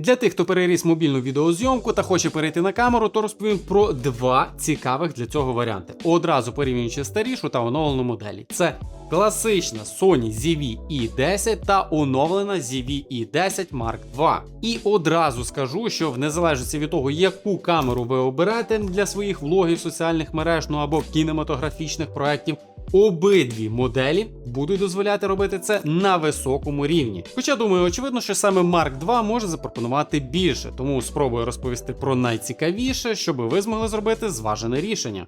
Для тих, хто переріс мобільну відеозйомку та хоче перейти на камеру, то розповім про два цікавих для цього варіанти. Одразу порівнюючи старішу та оновлену моделі. Це класична Sony ZV-E10 та оновлена ZV-E10 Mark II. І одразу скажу, що в незалежності від того, яку камеру ви оберете для своїх влогів, соціальних мереж, ну або кінематографічних проєктів, Обидві моделі будуть дозволяти робити це на високому рівні. Хоча думаю, очевидно, що саме Mark II може запропонувати більше, тому спробую розповісти про найцікавіше, щоб ви змогли зробити зважене рішення.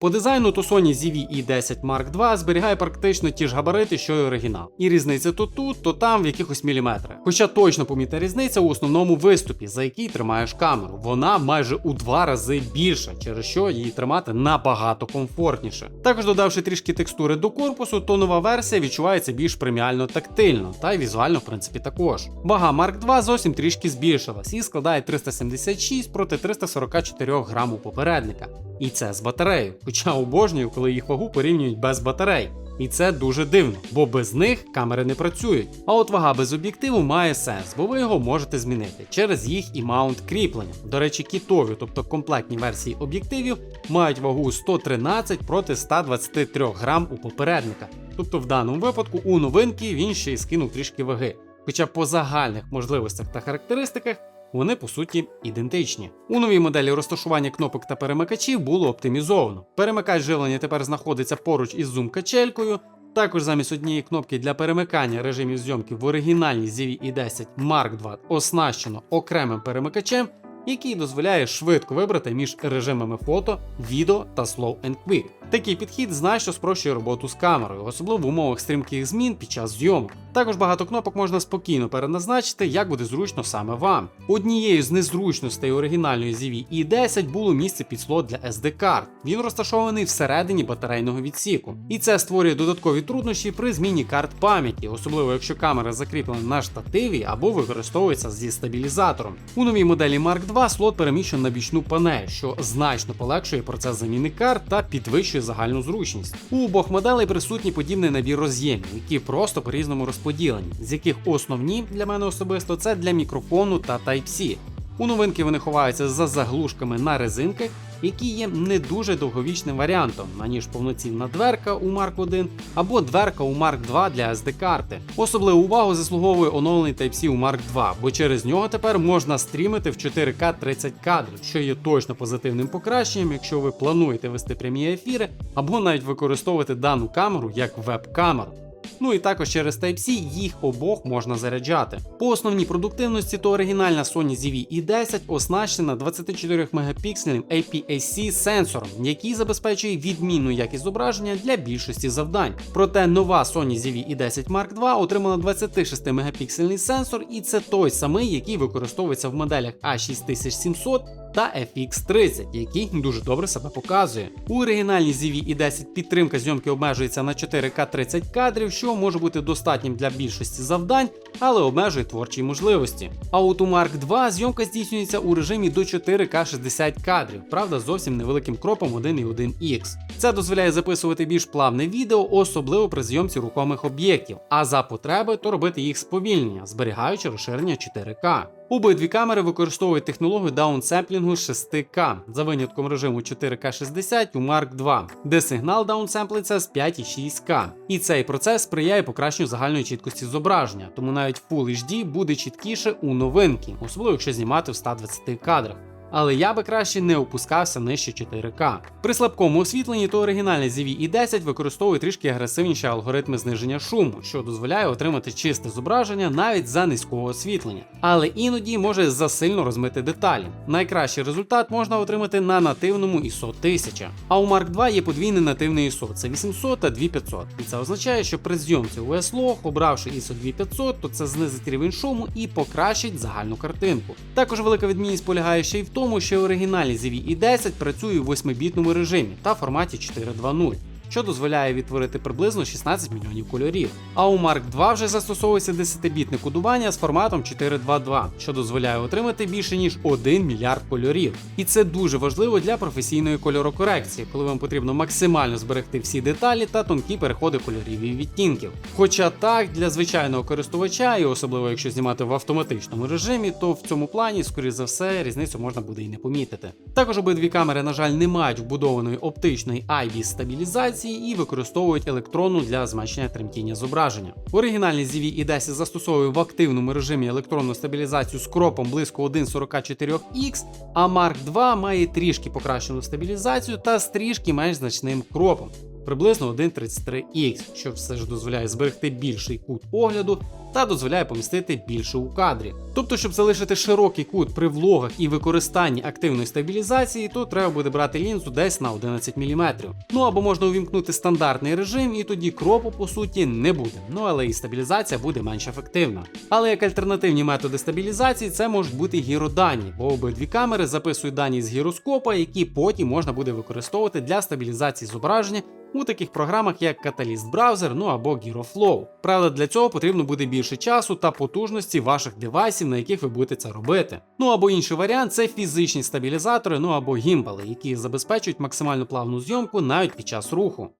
По дизайну то Sony ZV-E10 Mark II зберігає практично ті ж габарити, що й оригінал. І різниця то тут, то там в якихось міліметрах. Хоча точно помітна різниця у основному виступі, за який тримаєш камеру. Вона майже у два рази більша, через що її тримати набагато комфортніше. Також додавши трішки текстури до корпусу, то нова версія відчувається більш преміально тактильно, та й візуально, в принципі, також. Вага Mark II зовсім трішки збільшилась і складає 376 проти 344 грам попередника. І це з батареєю. Хоча обожнюю, коли їх вагу порівнюють без батарей. І це дуже дивно, бо без них камери не працюють. А от вага без об'єктиву має сенс, бо ви його можете змінити через їх і маунт кріплення. До речі, кітові, тобто комплектні версії об'єктивів, мають вагу 113 проти 123 грам у попередника. Тобто в даному випадку у новинки він ще й скинув трішки ваги. Хоча по загальних можливостях та характеристиках вони по суті ідентичні. У новій моделі розташування кнопок та перемикачів було оптимізовано. Перемикач живлення тепер знаходиться поруч із зум-качелькою. Також замість однієї кнопки для перемикання режимів зйомки в оригінальній ZV-E10 Mark II оснащено окремим перемикачем, який дозволяє швидко вибрати між режимами фото, відео та Slow and Quick. Такий підхід значно спрощує роботу з камерою, особливо в умовах стрімких змін під час зйомок. Також багато кнопок можна спокійно переназначити, як буде зручно саме вам. Однією з незручностей оригінальної ZV E10 було місце під слот для SD карт. Він розташований всередині батарейного відсіку. І це створює додаткові труднощі при зміні карт пам'яті, особливо якщо камера закріплена на штативі або використовується зі стабілізатором. У новій моделі Mark II слот переміщено на бічну панель, що значно полегшує процес заміни карт та підвищує загальну зручність. У обох моделей присутній подібний набір роз'ємів, які просто по-різному розподілені, з яких основні для мене особисто це для мікрофону та Type-C. У новинки вони ховаються за заглушками на резинках, які є не дуже довговічним варіантом, аніж повноцінна дверка у Mark 1 або дверка у Mark 2 для SD-карти. Особливу увагу заслуговує оновлений Type-C у Mark 2, бо через нього тепер можна стрімити в 4К 30 кадрів, що є точно позитивним покращенням, якщо ви плануєте вести прямі ефіри або навіть використовувати дану камеру як веб-камеру. Ну і також через Type-C їх обох можна заряджати. По основній продуктивності то оригінальна Sony ZV-E10 оснащена 24 мегапіксельним APS-C сенсором, який забезпечує відмінну якість зображення для більшості завдань. Проте нова Sony ZV-E10 Mark II отримала 26 мегапіксельний сенсор, і це той самий, який використовується в моделях A6700 та FX30, який дуже добре себе показує. У оригінальній ZV-E10 підтримка зйомки обмежується на 4К 30 кадрів, що може бути достатнім для більшості завдань, але обмежує творчі можливості. А от у Mark II зйомка здійснюється у режимі до 4К 60 кадрів, правда, зовсім невеликим кропом 1.1x. Це дозволяє записувати більш плавне відео, особливо при зйомці рухомих об'єктів, а за потреби то робити їх сповільнення, зберігаючи розширення 4К. Обидві камери використовують технологію даунсемплінгу 6К за винятком режиму 4К60 у Mark II, де сигнал даунсемплиться з 5,6К. І цей процес сприяє покращенню загальної чіткості зображення, тому навіть Full HD буде чіткіше у новинки, особливо якщо знімати в 120 кадрах. Але я би краще не опускався нижче 4К. При слабкому освітленні то оригінальний ZV-E10 використовує трішки агресивніші алгоритми зниження шуму, що дозволяє отримати чисте зображення навіть за низького освітлення, але іноді може засильно розмити деталі. Найкращий результат можна отримати на нативному ISO 1000. А у Mark II є подвійний нативний ISO, це 800 та 2500. І це означає, що при зйомці у S-Log, обравши ISO 2500, то це знизить рівень шуму і покращить загальну картинку. Також велика відмінність полягає ще й в тому, що оригінальний ZV-E10 працює у 8-бітному режимі та форматі 4.2.0. що дозволяє відтворити приблизно 16 мільйонів кольорів. А у Mark II вже застосовується 10-бітне кодування з форматом 422, що дозволяє отримати більше ніж 1 мільярд кольорів. І це дуже важливо для професійної кольорокорекції, коли вам потрібно максимально зберегти всі деталі та тонкі переходи кольорів і відтінків. Хоча так, для звичайного користувача, і особливо якщо знімати в автоматичному режимі, то в цьому плані, скоріш за все, різницю можна буде і не помітити. Також обидві камери, на жаль, не мають вбудованої оптичної IBIS стабілізації і використовують електронну для зменшення тремтіння зображення. Оригінальний ZV E10 застосовує в активному режимі електронну стабілізацію з кропом близько 1,44X, а Mark II має трішки покращену стабілізацію та з трішки менш значним кропом. Приблизно 1,33X, що все ж дозволяє зберегти більший кут огляду та дозволяє помістити більше у кадрі. Тобто, щоб залишити широкий кут при влогах і використанні активної стабілізації, то треба буде брати лінзу десь на 11 мм. Ну або можна увімкнути стандартний режим, і тоді кропу по суті не буде. Ну але і стабілізація буде менш ефективна. Але як альтернативні методи стабілізації, це можуть бути гіродані, бо обидві камери записують дані з гіроскопа, які потім можна буде використовувати для стабілізації зображення у таких програмах, як Catalyst Browser, ну або GearFlow. Правда, для цього потрібно буде більше часу та потужності ваших девайсів, на яких ви будете це робити. Ну або інший варіант це фізичні стабілізатори, ну або гімбали, які забезпечують максимально плавну зйомку навіть під час руху.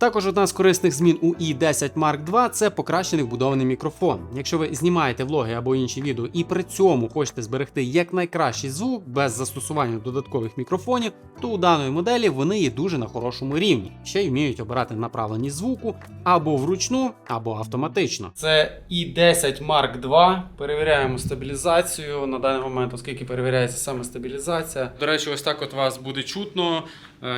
Також одна з корисних змін у i10 Mark II це покращений вбудований мікрофон. Якщо ви знімаєте влоги або інші відео і при цьому хочете зберегти якнайкращий звук без застосування додаткових мікрофонів, то у даної моделі вони є дуже на хорошому рівні. Ще й вміють обирати направленість звуку або вручну, або автоматично. Це i10 Mark II. Перевіряємо стабілізацію на даний момент, оскільки перевіряється саме стабілізація. До речі, ось так от вас буде чутно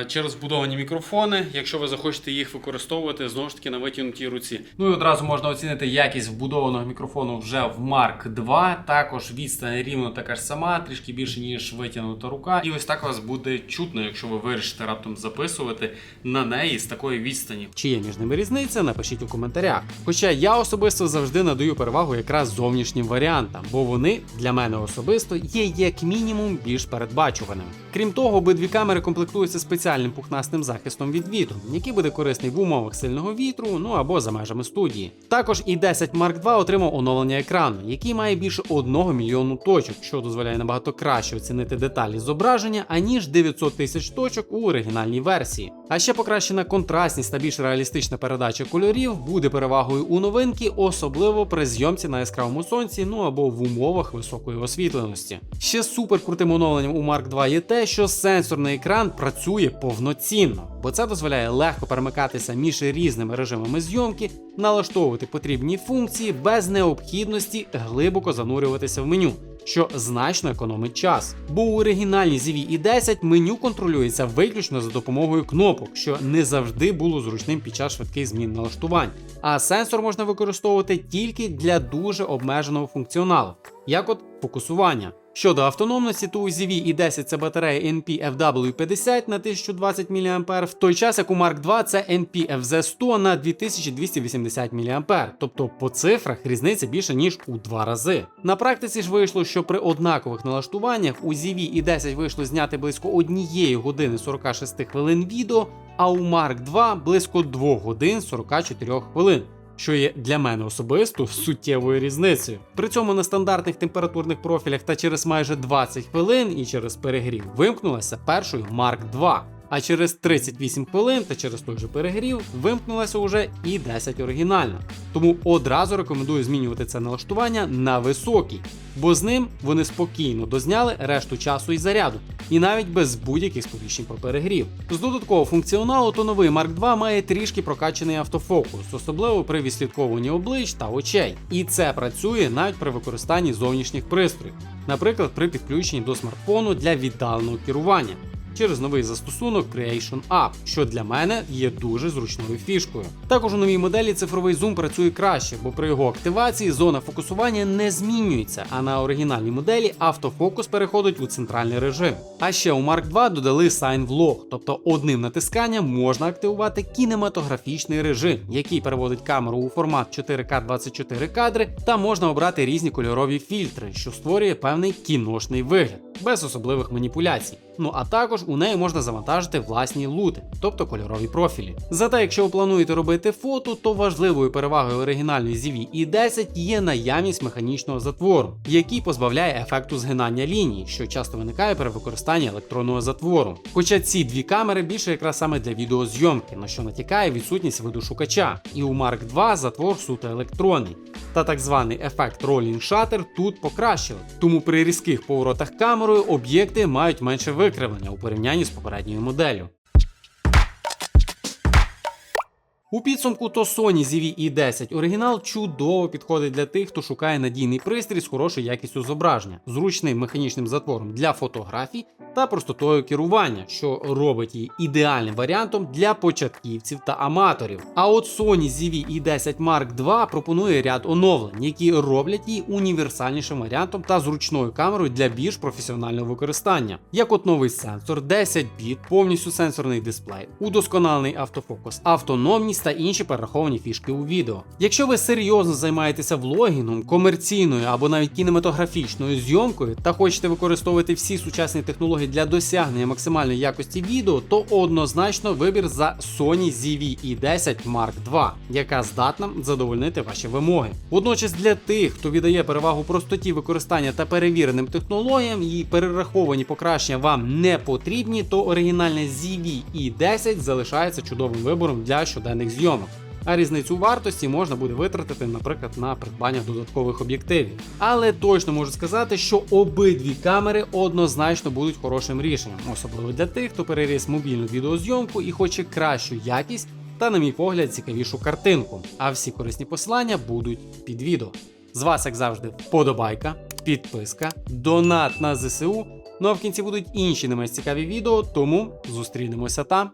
через вбудовані мікрофони, якщо ви захочете їх використовувати знову ж таки на витягнутій руці. Ну і одразу можна оцінити якість вбудованого мікрофону вже в Mark II. Також відстань рівно така ж сама, трішки більше ніж витягнута рука. І ось так вас буде чутно, якщо ви вирішите раптом записувати на неї з такої відстані. Чи є між ними різниця? Напишіть у коментарях. Хоча я особисто завжди надаю перевагу якраз зовнішнім варіантам, бо вони для мене особисто є як мінімум більш передбачуваними. Крім того, обидві камери комплектуються спеціальним пухнастим захистом від вітру, який буде корисний в умовах сильного вітру, ну або за межами студії. Також і 10 Mark II отримав оновлення екрану, який має більше 1 мільйону точок, що дозволяє набагато краще оцінити деталі зображення, аніж 900 тисяч точок у оригінальній версії. А ще покращена контрастність та більш реалістична передача кольорів буде перевагою у новинки, особливо при зйомці на яскравому сонці, ну або в умовах високої освітленості. Ще супер крутим оновленням у Mark II є те, що сенсорний екран працює повноцінно, бо це дозволяє легко перемикатися між різними режимами зйомки, налаштовувати потрібні функції без необхідності глибоко занурюватися в меню. Що значно економить час, бо у оригінальній ZV E10 меню контролюється виключно за допомогою кнопок, що не завжди було зручним під час швидких змін налаштувань. А сенсор можна використовувати тільки для дуже обмеженого функціоналу, як от фокусування. Щодо автономності, то у ZV E10 це батарея NP-FW50 на 1020 мА, в той час як у Mark II це NP-FZ100 на 2280 мА. Тобто по цифрах різниця більше ніж у два рази. На практиці ж вийшло, що при однакових налаштуваннях у ZV E10 вийшло зняти близько 1 години 46 хвилин відео, а у Mark II близько 2 годин 44 хвилин що є для мене особисто суттєвою різницею. При цьому на стандартних температурних профілях та через майже 20 хвилин і через перегрів вимкнулася першою Mark II. А через 38 хвилин та через той же перегрів вимкнулася уже і 10 оригінальна. Тому одразу рекомендую змінювати це налаштування на високий, бо з ним вони спокійно дозняли решту часу і заряду, і навіть без будь-яких сповіщень про перегрів. З додаткового функціоналу то новий Mark II має трішки прокачаний автофокус, особливо при відслідковуванні облич та очей. І це працює навіть при використанні зовнішніх пристроїв, наприклад, при підключенні до смартфону для віддаленого керування через новий застосунок Creation App, що для мене є дуже зручною фішкою. Також у новій моделі цифровий зум працює краще, бо при його активації зона фокусування не змінюється, а на оригінальній моделі автофокус переходить у центральний режим. А ще у Mark II додали Sign Vlog, тобто одним натисканням можна активувати кінематографічний режим, який переводить камеру у формат 4К 24 кадри, та можна обрати різні кольорові фільтри, що створює певний кіношний вигляд. Без особливих маніпуляцій. Ну а також у неї можна завантажити власні лути, тобто кольорові профілі. Зате, якщо ви плануєте робити фото, то важливою перевагою оригінальної ZV E10 є наявність механічного затвору, який позбавляє ефекту згинання лінії, що часто виникає при використанні електронного затвору. Хоча ці дві камери більше якраз саме для відеозйомки, на що натякає відсутність видошукача. І у Mark II затвор суто електронний. Та так званий ефект Rolling Shutter тут покращили. Тому при різких поворотах камерою об'єкти мають менше викривлення у порівнянні з попередньою моделлю. У підсумку то Sony ZV E10 оригінал чудово підходить для тих, хто шукає надійний пристрій з хорошою якістю зображення, зручним механічним затвором для фотографій та простотою керування, що робить її ідеальним варіантом для початківців та аматорів. А от Sony ZV E10 Mark II пропонує ряд оновлень, які роблять її універсальнішим варіантом та зручною камерою для більш професіонального використання, як от новий сенсор, 10 біт, повністю сенсорний дисплей, удосконалений автофокус, автономність та інші перераховані фішки у відео. Якщо ви серйозно займаєтеся влогінгом, комерційною або навіть кінематографічною зйомкою та хочете використовувати всі сучасні технології для досягнення максимальної якості відео, то однозначно вибір за Sony ZV E10 Mark II, яка здатна задовольнити ваші вимоги. Водночас для тих, хто віддає перевагу простоті використання та перевіреним технологіям, і перераховані покращення вам не потрібні, то оригінальне ZV E10 залишається чудовим вибором для щоденних зйомок. А різницю вартості можна буде витратити, наприклад, на придбання додаткових об'єктивів. Але точно можу сказати, що обидві камери однозначно будуть хорошим рішенням, особливо для тих, хто переріс мобільну відеозйомку і хоче кращу якість та, на мій погляд, цікавішу картинку. А всі корисні посилання будуть під відео. З вас, як завжди, вподобайка, підписка, донат на ЗСУ. Ну а в кінці будуть інші не менш цікаві відео, тому зустрінемося там.